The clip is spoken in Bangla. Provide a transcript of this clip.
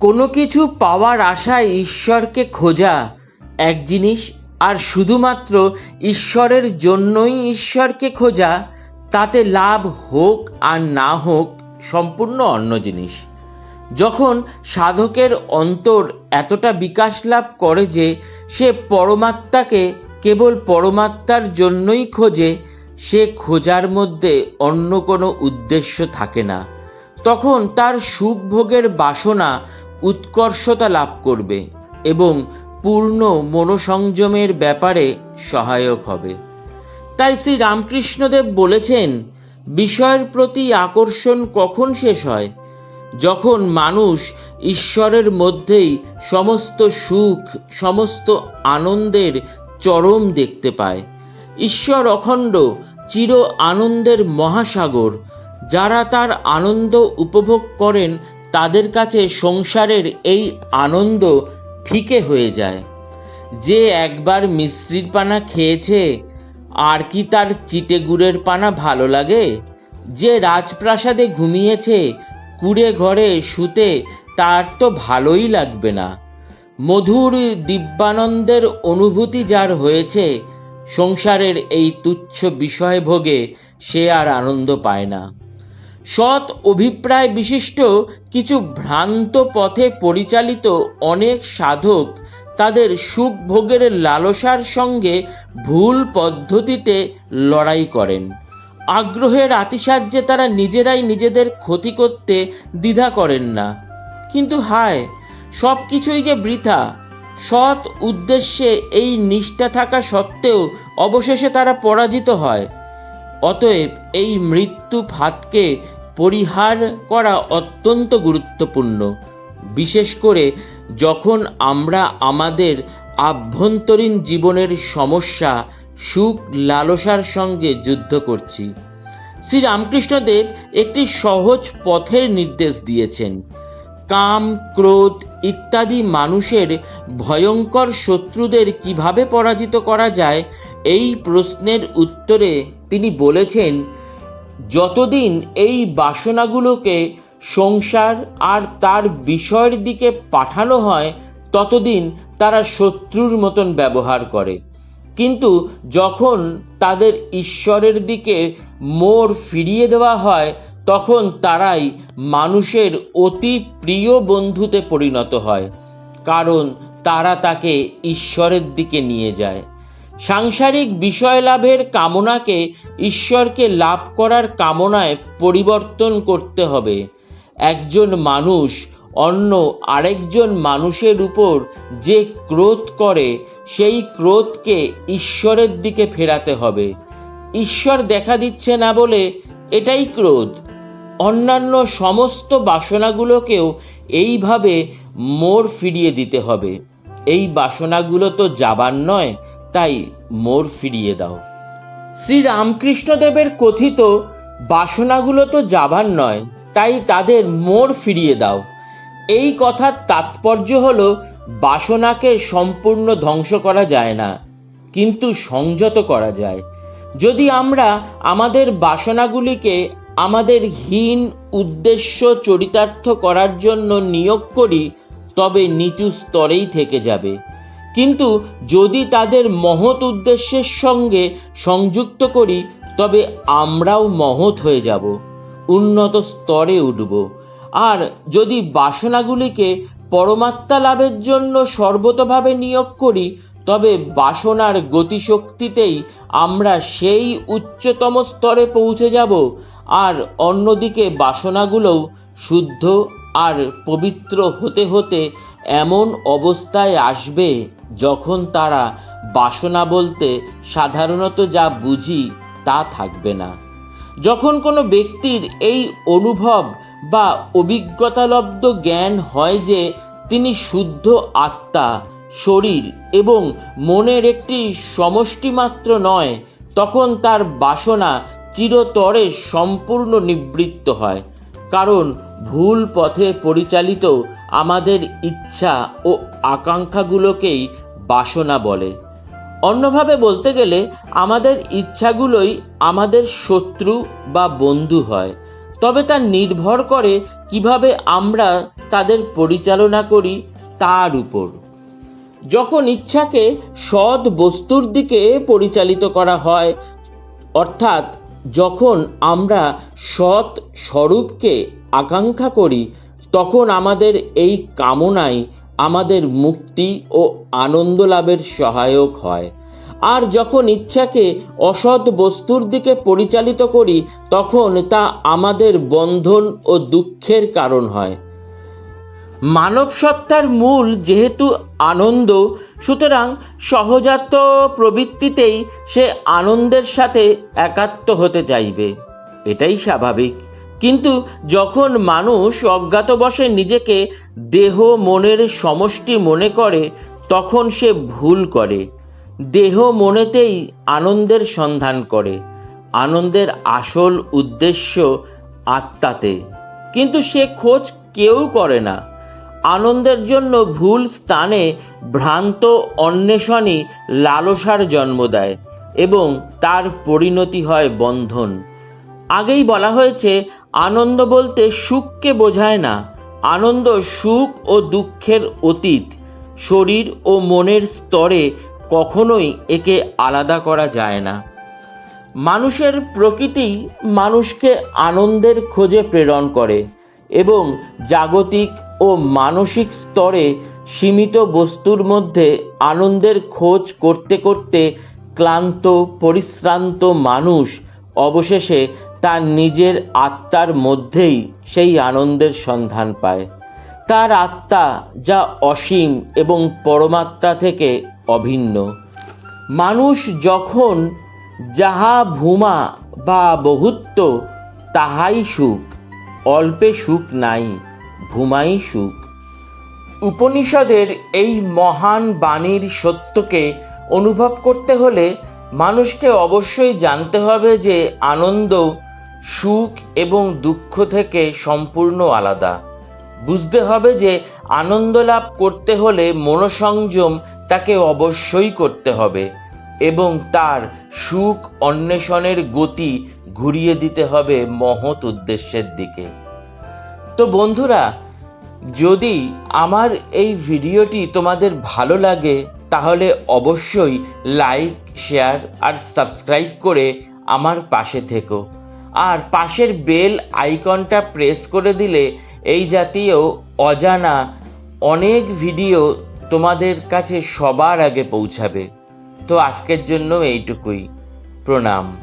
কোনো কিছু পাওয়ার আশায় ঈশ্বরকে খোঁজা এক জিনিস, আর শুধুমাত্র ঈশ্বরের জন্যই ঈশ্বরকে খোঁজা, তাতে লাভ হোক আর না হোক সম্পূর্ণ অন্য জিনিস। যখন সাধকের অন্তর এতটা বিকাশ লাভ করে যে সে পরমাত্মাকে কেবল পরমাত্মার জন্যই খোঁজে, সে খোঁজার মধ্যে অন্য কোনো উদ্দেশ্য থাকে না। তখন তার সুখ ভোগের বাসনা উৎকর্ষতা লাভ করবে এবং পূর্ণ মনোসংযমের ব্যাপারে সহায়ক হবে। তাই শ্রী রামকৃষ্ণদেব বলেছেন, বিষয়ের প্রতি আকর্ষণ কখন শেষ হয়? যখন মানুষ ঈশ্বরের মধ্যেই সমস্ত সুখ, সমস্ত আনন্দের চরম দেখতে পায়। ঈশ্বর অখণ্ড, চির আনন্দের মহাসাগর, যারা তার আনন্দ উপভোগ করেন তাদের কাছে সংসারের এই আনন্দ ফিকে হয়ে যায়। যে একবার মিশ্রির পানা খেয়েছে, আর কি তার চিটে গুড়ের পানা ভালো লাগে? যে রাজপ্রাসাদে ঘুমিয়েছে, কুড়ে ঘরে শুতে তার তো ভালোই লাগবে না। মধুর দিব্যানন্দের অনুভূতি যার হয়েছে, সংসারের এই তুচ্ছ বিষয় ভোগে সে আর আনন্দ পায় না। সৎ অভিপ্রায় বিশিষ্ট কিছু ভ্রান্ত পথে পরিচালিত অনেক সাধক তাদের সুখ ভোগের লালসার সঙ্গে ভুল পদ্ধতিতে লড়াই করেন। আগ্রহের আতিসাহ্যে তারা নিজেরাই নিজেদের ক্ষতি করতে দ্বিধা করেন না। কিন্তু হায় সব কিছুই যে বৃথা। সৎ উদ্দেশ্যে এই নিষ্ঠা থাকা সত্ত্বেও অবশেষে তারা পরাজিত হয়। অতএব এই মৃত্যু ফাঁদকে পরিহার করা অত্যন্ত গুরুত্বপূর্ণ। বিশেষ করে যখন আমরা আমাদের আভ্যন্তরীণ জীবনের সমস্যা, সুখ, লালসার সঙ্গে যুদ্ধ করছি। শ্রী রামকৃষ্ণদেব একটি সহজ পথের নির্দেশ দিয়েছেন। কাম, ক্রোধ ইত্যাদি মানুষের ভয়ঙ্কর শত্রুদের কীভাবে পরাজিত করা যায়, এই প্রশ্নের উত্তরে তিনি বলেছেন, যতদিন এই বাসনাগুলোকে সংসার আর তার বিষয়ের দিকে পাঠানো হয়, ততদিন তারা শত্রুর মতন ব্যবহার করে। কিন্তু যখন তাদের ঈশ্বরের দিকে মোর ফিরিয়ে দেওয়া হয়, তখন তারাই মানুষের অতি প্রিয় বন্ধুতে পরিণত হয়, কারণ তারা তাকে ঈশ্বরের দিকে নিয়ে যায়। সাংসারিক বিষয় লাভের কামনাকে ঈশ্বরকে লাভ করার কামনায় পরিবর্তন করতে হবে। একজন মানুষ অন্য আরেকজন মানুষের উপর যে ক্রোধ করে, সেই ক্রোধকে ঈশ্বরের দিকে ফেরাতে হবে। ঈশ্বর দেখা দিচ্ছে না বলে এটাই ক্রোধ। অন্যান্য সমস্ত বাসনাগুলোকেও এইভাবে মোর ফিরিয়ে দিতে হবে। এই বাসনাগুলো তো যাবার নয় তাই মোর ফিরিয়ে দাও। শ্রী রামকৃষ্ণদেবের কথিত বাসনাগুলো তো যাবার নয়, তাই তাদের মোর ফিরিয়ে দাও। এই কথার তাৎপর্য হলো, বাসনাকে সম্পূর্ণ ধ্বংস করা যায় না, কিন্তু সংযত করা যায়। যদি আমরা আমাদের বাসনাগুলিকে আমাদের হীন উদ্দেশ্য চরিতার্থ করার জন্য নিয়োগ করি, তবে নিচু স্তরেই থেকে যাবে। কিন্তু যদি তাদের মহৎ উদ্দেশ্যের সঙ্গে সংযুক্ত করি, তবে আমরাও মহৎ হয়ে যাব, উন্নত স্তরে উঠব। আর যদি বাসনাগুলিকে পরমাত্মা লাভের জন্য সর্বতভাবে নিয়োগ করি, তবে বাসনার গতিশক্তিতেই আমরা সেই উচ্চতম স্তরে পৌঁছে যাব, আর অন্যদিকে বাসনাগুলোও শুদ্ধ আর পবিত্র হতে হতে এমন অবস্থায় আসবে। যখন তারা বাসনা বলতে সাধারণত যা বুঝি তা থাকবে না। যখন কোনো ব্যক্তির এই অনুভব বা অভিজ্ঞতালব্ধ জ্ঞান হয় যে তিনি শুদ্ধ আত্মা, শরীর এবং মনের একটি সমষ্টিমাত্র নয়, তখন তার বাসনা চিরতরে সম্পূর্ণ নিবৃত্ত হয়। কারণ ভুল পথে পরিচালিত আমাদের ইচ্ছা ও আকাঙ্ক্ষাগুলোকেই বাসনা বলে। অন্যভাবে বলতে গেলে, আমাদের ইচ্ছাগুলোই আমাদের শত্রু বা বন্ধু হয়। তবে তা নির্ভর করে কীভাবে আমরা তাদের পরিচালনা করি তার উপর। যখন ইচ্ছাকে সৎ বস্তুর দিকে পরিচালিত করা হয়, অর্থাৎ যখন আমরা সৎ স্বরূপকে আকাঙ্ক্ষা করি, তখন আমাদের এই কামনাই আমাদের মুক্তি ও আনন্দ লাভের সহায়ক হয়। আর যখন ইচ্ছাকে অসৎ বস্তুর দিকে পরিচালিত করি, তখন তা আমাদের বন্ধন ও দুঃখের কারণ হয়। মানব সত্তার মূল যেহেতু আনন্দ, সুতরাং সহজাত প্রবৃত্তিতেই সে আনন্দের সাথে একাত্ম হতে চাইবে। এটাই স্বাভাবিক। কিন্তু যখন মানুষ অজ্ঞাতবশে নিজেকে দেহ মনের সমষ্টি মনে করে, তখন সে ভুল করে। দেহ মনেতেই আনন্দের সন্ধান করে। আনন্দের আসল উদ্দেশ্য আত্মাতে। কিন্তু সে খোঁজ কেউ করে না। আনন্দের জন্য ভুল স্থানে ভ্রান্ত অন্বেষণই লালসার জন্ম দেয় এবং তার পরিণতি হয় বন্ধন। আগেই বলা হয়েছে আনন্দ বলতে সুখকে বোঝায় না। আনন্দ সুখ ও দুঃখের অতীত। শরীর ও মনের স্তরে কখনোই একে আলাদা করা যায় না। মানুষের প্রকৃতি মানুষকে আনন্দের খোঁজে প্রেরণ করে এবং জাগতিক ও মানসিক স্তরে সীমিত বস্তুর মধ্যে আনন্দের খোঁজ করতে করতে ক্লান্ত, পরিশ্রান্ত মানুষ অবশেষে তার নিজের আত্মার মধ্যেই সেই আনন্দের সন্ধান পায়। তার আত্মা যা অসীম এবং পরমাত্মা থেকে অভিন্ন। মানুষ যখন যাহা ভূমা বা বহুত্ব, তাহাই সুখ। অল্পে সুখ নাই, ভূমাই সুখ। উপনিষদের এই মহান বাণীর সত্যকে অনুভব করতে হলে মানুষকে অবশ্যই জানতে হবে যে আনন্দ সুখ এবং দুঃখ থেকে সম্পূর্ণ আলাদা। বুঝতে হবে যে আনন্দ লাভ করতে হলে মনোসংযম তাকে অবশ্যই করতে হবে এবং তার সুখ অন্বেষণের গতি ঘুরিয়ে দিতে হবে মহৎ উদ্দেশ্যের দিকে। তো বন্ধুরা, যদি আমার এই ভিডিওটি তোমাদের ভালো লাগে, তাহলে অবশ্যই লাইক, শেয়ার আর সাবস্ক্রাইব করে আমার পাশে থেকো। আর পাশের বেল আইকনটা প্রেস করে দিলে এই জাতীয় অজানা অনেক ভিডিও তোমাদের কাছে সবার আগে পৌঁছাবে। তো আজকের জন্য এইটুকুই। প্রণাম।